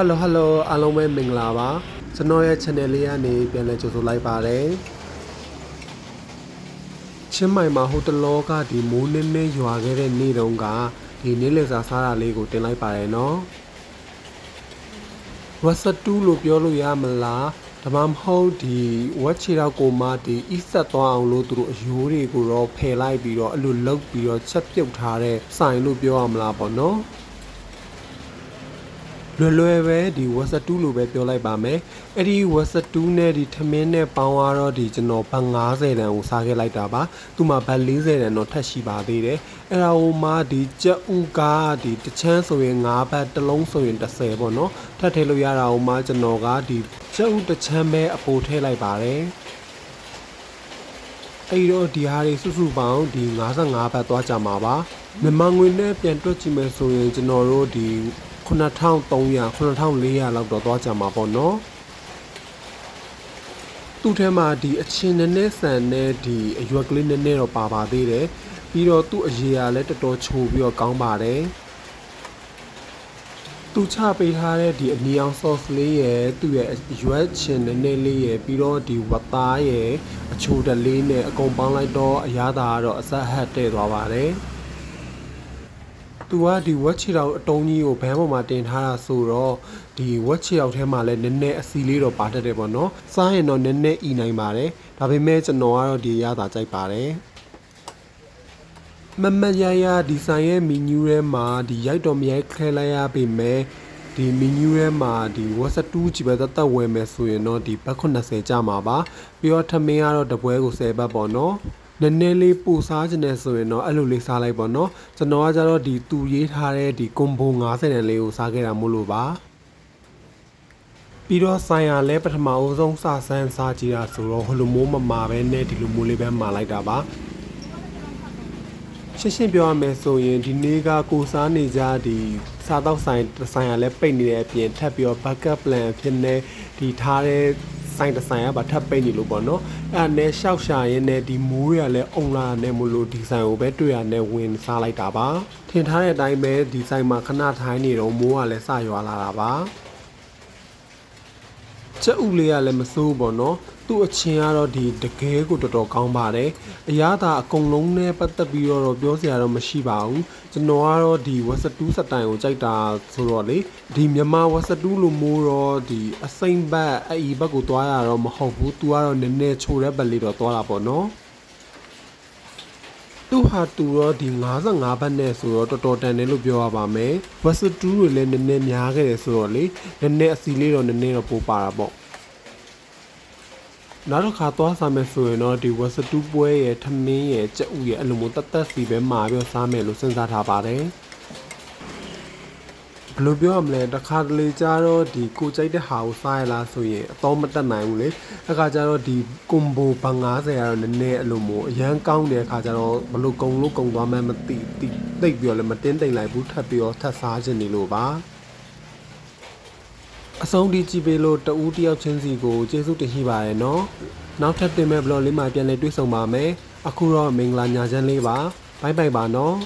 ဟယ်လိုဟယ်လိုအားလုံးပဲမင်္ဂလာပါကျွန်တော်ရဲ့ channel လေးကနေပြန်လည်ကြိုဆိုလိုက်ပါတယ်ချင်းမိုင်မှာဟိုတလောကဒီမိုးနည်းနည်းရွာခဲ့တဲ့နေ့တုန်းကဒီနေ့လည်စာစားတာလေးကိုတင်လိုက်ပါတယ်နော်ဝက်စတူးလို့ပြောလို့ရမလားဒါမှမဟုတ်ဒီဝက်ချီတော့ကိုမဒီအီဆက်သွားအောင်လို့သူတို့အယိုးတွေကိုတော့ဖယ်လိုက်ပြီးတော့အဲ့လိုလုတ်ပြီးတော့ချက်ပြုတ်ထားတဲ့ဆိုင်လို့ပြောရမလားပေါ့နော် လွယ်လွယ်ပဲဒီဝက်စတူးလို့ပဲပြောလိုက်ပါမယ်အဲ့ဒီဝက်စတူးနဲ့ဒီထမင်းနဲ့ပေါင်းသွားတော့ဒီကျွန်တော်ဘတ်90တန်ကိုစားခဲ့လိုက်တာပါသူမှဘတ်40တန်တော့ထပ်ရှိပါသေးတယ်အဲ့ဒါဟိုမှဒီကြက်ဥကားဒီတစ်ချမ်းဆိုရင်9ဘတ်တစ်လုံးဆိုရင်30ပေါ့နော်ထပ်ထည့်လို့ရတာဟိုမှကျွန်တော်ကဒီကြက်ဥတစ်ချမ်းပဲအပိုထည့်လိုက်ပါတယ်အဲ့တော့ဒီဟာတွေစုစုပေါင်းဒီ55ဘတ်သွားကြမှာပါမြန်မာငွေနဲ့ပြန်တွက်ကြည့်မယ်ဆိုရင်ကျွန်တော်တို့ဒီ 9300 9400လောက်တော့သွားကြမှာပေါ့နော်သူ့ထဲမှာဒီအချင်းနည်းနည်းဆန်နဲ့ဒီအရွက်ကလေးနည်းနည်းတော့ပါပါသေးတယ်ပြီးတော့သူ့အရေးကလည်းတော်တော်ချိုပြီးတော့ကောင်းပါတယ်သူချပေးထားတဲ့ဒီအနီအောင် sauce လေးရယ်သူ့ရဲ့ရွက်ချင်နည်းနည်းလေးရယ်ပြီးတော့ဒီဝတ်သားရယ်အချိုတလေးနဲ့အကုန်ပေါင်းလိုက်တော့အရသာကတော့အဆက်ဟတ်တဲ့သွားပါတယ် သူကဒီဝက်ချီတောင်အတုံးကြီးကိုဘန်းပေါ်မှာတင်ထားတာဆိုတော့ဒီဝက်ချီတောင်ထဲမှာလည်းနည်းနည်းအစီလေးတော့ပါတတ်တယ်ပေါ့နော်စားရင်တော့နည်းနည်းဤနိုင်ပါတယ်ဒါပေမဲ့ကျွန်တော်ကတော့ဒီရတာကြိုက်ပါတယ်မမရရဒီဆိုင်ရဲ့မီနူးထဲမှာဒီရိုက်တော်မရိုက်ခဲလိုက်ရပေမဲ့ဒီမီနူးထဲမှာဒီဝက်စတူးကြည့်ပဲသက်သက်ဝယ်မယ်ဆိုရင်တော့ဒီဘတ်80ကျမှာပါပြီးတော့ထမင်းကတော့တပွဲကို10ဘတ်ပေါ့နော် နည်းနည်းလေးပိုစားခြင်းနဲ့ဆိုရင်တော့အဲ့လိုလေးစားလိုက်ပေါ့နော်ကျွန်တော်ကကြတော့ဒီသူရေးထားတဲ့ဒီကွန်ဘို90တန်လေးကိုစားခဲ့တာမို့လို့ပါပြီးတော့ဆိုင်ရလဲပထမအဦးဆုံးစဆန်းစားကြည့်တာဆိုတော့ဟိုလိုမိုးမမာပဲနဲ့ဒီလိုမိုးလေးပဲမာလိုက်တာပါရှင်းရှင်းပြောရမယ်ဆိုရင်ဒီနေ့ကကိုစားနေကြဒီစားတော့ဆိုင်ဆိုင်ရလဲပိတ်နေတဲ့အပြင်ထပ်ပြီးတော့ backup plan အဖြစ်နဲ့ဒီထားတဲ့ ဆိုင်တစ်ဆိုင်ကပါထပ်ပိတ်နေလို့ပေါ့နော်အဲ့ဒါနဲ့ရှောက်ရှာရင်းနဲ့ဒီမိုးရလည်းအုံလာနဲ့မလို့ဒီဆိုင်ကိုပဲတွေ့ရနဲ့ဝင်စားလိုက်တာပါထင်ထားတဲ့အတိုင်းပဲဒီဆိုင်မှာခဏထိုင်းနေတော့မိုးကလည်းစရွာလာတာပါ ချက်ဥလေးကလည်းမစိုးပေါ့နော်သူ့အချင်းကတော့ဒီတကယ်ကိုတော်တော်ကောင်းပါတယ်အရသာအကုန်လုံးနဲ့ပတ်သက်ပြီးတော့ပြောစရာတော့မရှိပါဘူးကျွန်တော်ကတော့ဒီဝက်စတူးစတိုင်ကိုကြိုက်တာဆိုတော့လေဒီမြန်မာဝက်စတူးလိုမျိုးတော့ဒီအစိမ့်ဘက်အီဘက်ကိုသွားရတော့မဟုတ်ဘူးသူကတော့နည်းနည်းချိုတဲ့ဘက်လေးတော့သွားတာပေါ့နော် သူဟာတူတော့ဒီ55ဘတ်နဲ့ဆိုတော့တော်တော်တန်တယ်လို့ပြောရပါမယ်ဝက်စတူးတွေလည်းနည်းနည်းများခဲ့တယ်ဆိုတော့လေနည်းနည်းအစီလေးတော့နည်းနည်းတော့ပိုပါတာပေါ့နောက်တစ်ခါသွားစားမယ်ဆိုရင်တော့ဒီဝက်စတူးပွဲရဲ့ထမင်းရဲ့ကြက်ဥရဲ့အဲ့လိုမျိုးတတ်တက်စီပဲမှာပြီးတော့စားမယ်လို့စဉ်းစားထားပါတယ် ဘယ်လိုပြောရမလဲတစ်ခါတလေကြတော့ဒီကိုကြိုက်တဲ့ဟာကိုစားရလားဆိုရင်အတော့မတက်နိုင်ဘူးလေအခါကျတော့ဒီကွန်ဘိုဘန်90ကတော့နည်းနည်းအဲ့လိုမျိုးအရန်ကောင်းတဲ့အခါကျတော့ဘယ်လိုကုံလို့ကုံသွားမှန်းမသိသိသိပြီးတော့လည်းမတင်းတိမ်လိုက်ဘူးထပ်ပြီးတော့ထပ်စားခြင်းနေလို့ပါအဆုံးထိကြည့်ပေးလို့တဦးတယောက်ချင်းစီကိုကျေးဇူးတင်ရှိပါတယ်နော်နောက်ထပ်တင်မဲ့ vlog လေးမှာပြန်လည်တွေ့ဆုံပါမယ်အခုတော့မင်္ဂလာညချမ်းလေးပါဘိုင်ဘိုင်ပါနော်